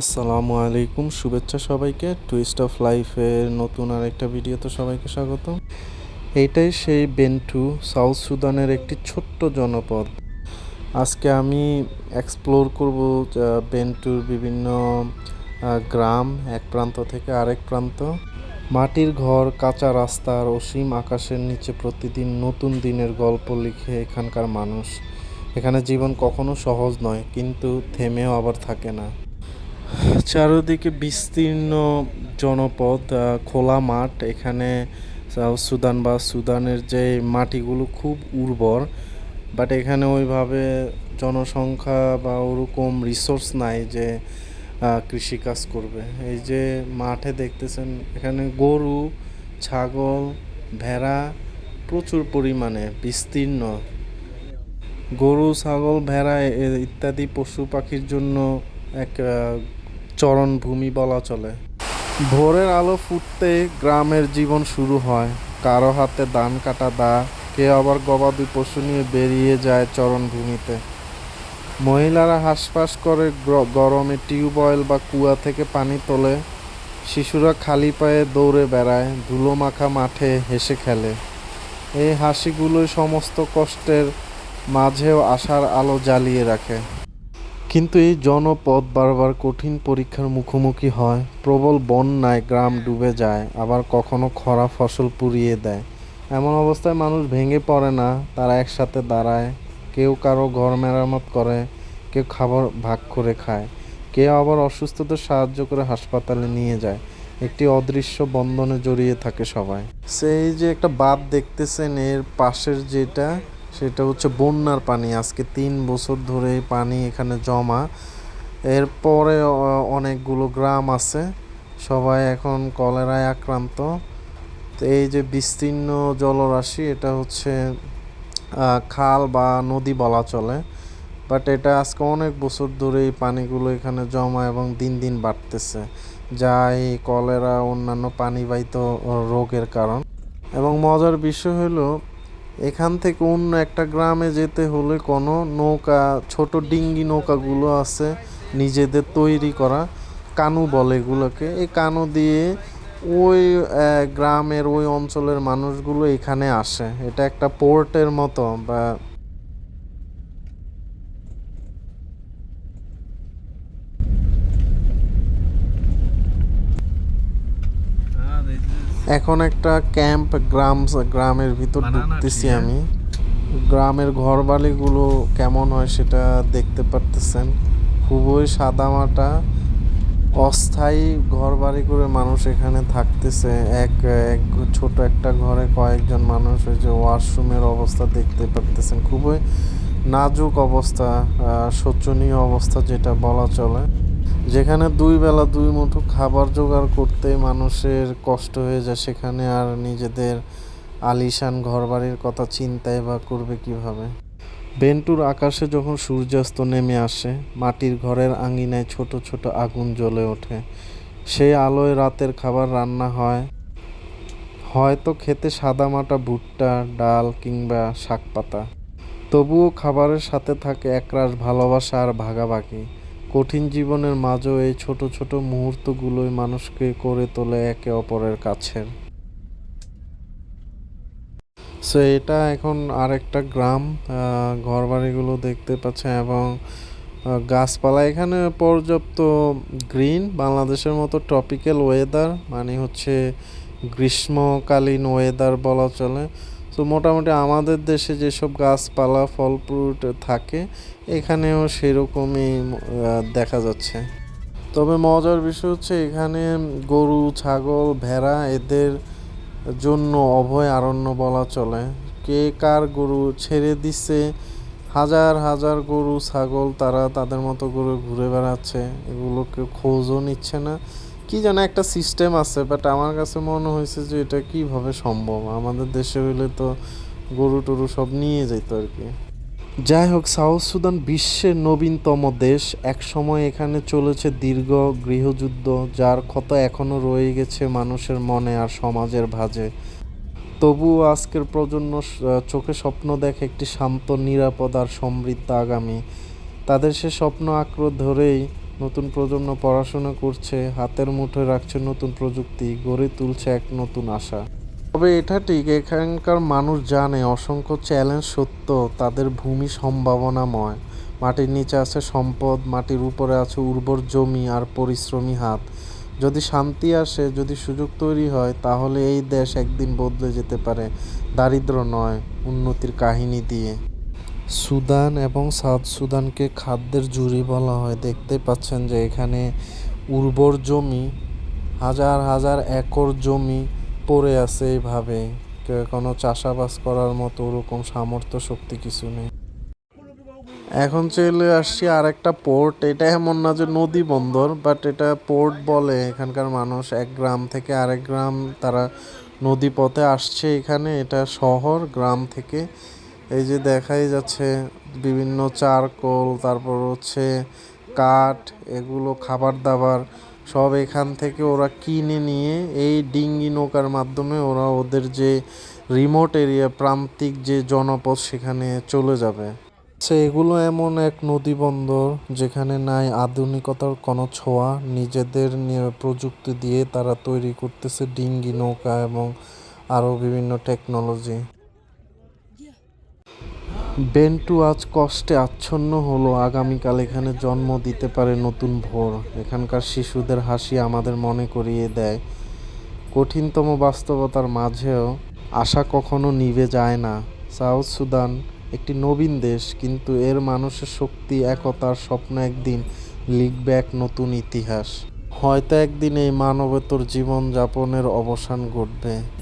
আসসালামু আলাইকুম, শুভেচ্ছা সবাইকে। টুইস্ট অফ লাইফের নতুন আর আরেকটা ভিডিওতে সবাইকে স্বাগত এইটাই সেই বেন্টু, সাউথ সুদানের একটি ছোট্ট জনপদ। আজকে আমি এক্সপ্লোর করব বেন্টুর বিভিন্ন গ্রাম, এক প্রান্ত থেকে আরেক প্রান্ত। মাটির ঘর, কাঁচা রাস্তা আর অসীম আকাশের নিচে প্রতিদিন নতুন দিনের গল্প লিখে এখানকার মানুষ। এখানে জীবন কখনো সহজ নয়, কিন্তু থেমেও আবার থাকে না। চারদিকে বিস্তীর্ণ জনপদ খোলা মাঠ, এখানে, সাউথ সুদান বা সুদানের যে মাটিগুলো খুব উর্বর বাট এখানে ওইভাবে জনসংখ্যা বা ওরকম রিসোর্স নাই যে কৃষিকাজ করবে। এই যে মাঠে দেখতেছেন, এখানে গরু, ছাগল, ভেড়া প্রচুর পরিমাণে, বিস্তীর্ণ। গরু, ছাগল, ভেড়া ইত্যাদি পশু পাখির জন্য এক চরণভূমি বলা চলে। ভোরের আলো ফুটতে গ্রামের জীবন শুরু হয়। কারও হাতে ধান কাটা দা, কেউ আবার গবাদি পশু নিয়ে বেরিয়ে যায় চরণভূমিতে। মহিলারা হাঁসফাঁস করে গ্র- গরমে টিউবওয়েল বা কুয়া থেকে পানি তোলে। শিশুরা খালি পায়ে দৌড়ে বেড়ায় ধুলো মাখা মাঠে হেসে খেলে। এই হাসিগুলোই সমস্ত কষ্টের মাঝেও আশার আলো জ্বালিয়ে রাখে। কিন্তু এই জনপদ বারবার কঠিন পরীক্ষার মুখোমুখি হয়। প্রবল বন্যায় গ্রাম ডুবে যায়, আবার কখনো খরা ফসল পুড়িয়ে দেয়। এমন অবস্থায় মানুষ ভেঙে পড়ে না, তারা একসাথে দাঁড়ায়। কেউ কারও ঘর মেরামত করে, কেউ খাবার ভাগ করে খায়। কেউ আবার অসুস্থদের সাহায্য করে হাসপাতালে নিয়ে যায়। একটি অদৃশ্য বন্ধনে জড়িয়ে থাকে সবাই। সেই যে একটা বাঁধ দেখতেছেন, এর পাশের যেটা সেটা হচ্ছে বন্যার পানি। আজকে তিন বছর ধরে পানি এখানে জমা। এরপরে অনেকগুলো গ্রাম আছে, সবাই এখন কলেরায় আক্রান্ত। তো এই যে বিস্তীর্ণ জলরাশি, এটা হচ্ছে খাল বা নদী বলা চলে। বাট এটা আজকে অনেক বছর ধরে এই পানিগুলো এখানে জমা এবং দিন দিন বাড়তেছে, যা এই কলেরা অন্যান্য পানিবাহিত রোগের কারণ। এবং মজার বিষয় হলো এখান থেকে অন্য একটা গ্রামে যেতে হলে কোনো নৌকা, ছোট ডিঙ্গি নৌকাগুলো আছে নিজেদের তৈরি করা, কানু বলে এগুলোকে। এই কানু দিয়ে ওই গ্রামের ওই অঞ্চলের মানুষগুলো এখানে আসে। এটা একটা পোর্টের মতো বা এখন একটা ক্যাম্প গ্রাম গ্রামের ভিতর ঢুকতেছি আমি। গ্রামের ঘরবাড়িগুলো কেমন হয় সেটা দেখতে পারতেছেন। খুবই সাদামাটা অস্থায়ী ঘর বাড়ি করে মানুষ এখানে থাকতেছে। এক এক ছোট একটা ঘরে কয়েকজন মানুষ ওই যে ওয়াশরুমের অবস্থা দেখতে পারতেছেন। খুবই নাজুক অবস্থা শোচনীয় অবস্থা যেটা বলা চলে। যেখানে দুই বেলা দুই মুঠো খাবার জোগাড় করতে মানুষের কষ্ট হয়ে যায়, সেখানে আর নিজেদের আলিশান ঘরবাড়ির কথা চিন্তায় বা করবে কীভাবে? বেন্টুর আকাশে যখন সূর্যাস্ত নেমে আসে, মাটির ঘরের আঙিনায় ছোট ছোট আগুন জ্বলে ওঠে। সেই আলোয় রাতের খাবার রান্না হয়। হয়তো খেতে সাদামাটা ভুট্টা, ডাল কিংবা শাক পাতা তবুও খাবারের সাথে থাকে একরাশ ভালোবাসা আর ভাগাভাগি। কঠিন জীবনের মাঝেও এই ছোট ছোট মুহূর্তগুলোই মানুষকে করে তোলে একে অপরের কাছের সো এটা এখন আরেকটা গ্রাম ঘরবাড়িগুলো দেখতে পাচ্ছেন এবং গাছপালা এখানে পর্যাপ্ত গ্রিন বাংলাদেশের মতো ট্রপিক্যাল ওয়েদার মানে হচ্ছে গ্রীষ্মকালীন ওয়েদার বলা চলে। তো মোটামুটি আমাদের দেশে যেসব গাছপালা ফল ফ্রুট থাকে, এখানেও সেরকমই দেখা যাচ্ছে। তবে মজার বিষয় হচ্ছে এখানে গরু, ছাগল, ভেড়া এদের জন্য অভয় আরণ্য বলা চলে। কে কার গরু ছেড়ে দিচ্ছে হাজার হাজার গরু, ছাগল তারা তাদের মতো করে ঘুরে বেড়াচ্ছে, এগুলোকে খোঁজও নিচ্ছে না। কি যেন একটা সিস্টেম আছে বাট আমার কাছে মনে হয়েছে যে এটা কীভাবে সম্ভব? আমাদের দেশে হইলে তো গরু টরু সব নিয়ে যেত আর কি। যাই হোক, সাউথ সুদান বিশ্বের নবীনতম দেশ। একসময় এখানে চলেছে দীর্ঘ গৃহযুদ্ধ, যার ক্ষত এখনও রয়ে গেছে মানুষের মনে আর সমাজের ভাঁজে। তবুও আজকের প্রজন্ম চোখে স্বপ্ন দেখে একটি শান্ত, নিরাপদ আর সমৃদ্ধ আগামী। তাদের সে স্বপ্ন আঁকড়ে ধরেই নতুন প্রজন্ম পড়াশোনা করছে, হাতের মুঠোয় রাখছে নতুন প্রযুক্তি, গড়ে তুলছে এক নতুন আশা। তবে এটা ঠিক, এখানকার মানুষ জানে অসংখ্য চ্যালেঞ্জ সত্য, তাদের ভূমি সম্ভাবনাময়। মাটির নিচে আছে সম্পদ, মাটির উপরে আছে উর্বর জমি আর পরিশ্রমী হাত। যদি শান্তি আসে, যদি সুযোগ তৈরি হয়, তাহলে এই দেশ একদিন বদলে যেতে পারে, দারিদ্র নয়, উন্নতির কাহিনী দিয়ে। সুদান এবং সাউথ সুদানকে খাদ্যের জুড়ি বলা হয়। দেখতে পাচ্ছেন যে এখানে উর্বর জমি, হাজার হাজার একর জমি পড়ে আছে এইভাবে কোনো চাষাবাস করার মতো ওরকম সামর্থ্য, শক্তি কিছু নেই। এখন চলে আসছি আর একটা পোর্ট এটা এমন না যে নদী বন্দর বাট এটা পোর্ট বলে। এখানকার মানুষ এক গ্রাম থেকে আরেক গ্রাম তারা নদী পথে আসছে এখানে। এটা শহর, গ্রাম থেকে এই যে দেখাই যাচ্ছে বিভিন্ন চারকোল, তারপর হচ্ছে কাঠ, এগুলো খাবার দাবার, সব এখান থেকে ওরা কিনে নিয়ে এই ডিঙ্গি নৌকার মাধ্যমে ওরা ওদের যে রিমোট এরিয়া প্রান্তিক যে জনপদ সেখানে চলে যাবে। আচ্ছা এগুলো এমন এক নদী বন্দর যেখানে নাই আধুনিকতার কোনো ছোঁয়া, নিজেদের প্রযুক্তি দিয়ে তারা তৈরি করতেছে ডিঙ্গি নৌকা এবং আরও বিভিন্ন টেকনোলজি বেন্টু আজ কষ্টে আচ্ছন্ন হলো। আগামীকাল এখানে জন্ম দিতে পারে নতুন ভোর। এখানকার শিশুদের হাসি আমাদের মনে করিয়ে দেয়। কঠিনতম বাস্তবতার মাঝেও আশা কখনো নিভে যায় না। সাউথ সুদান একটি নবীন দেশ, কিন্তু এর মানুষের শক্তি, একতার স্বপ্ন একদিন লিখবে এক নতুন ইতিহাস। হয়তো একদিন এই মানবতর জীবনযাপনের অবসান ঘটবে।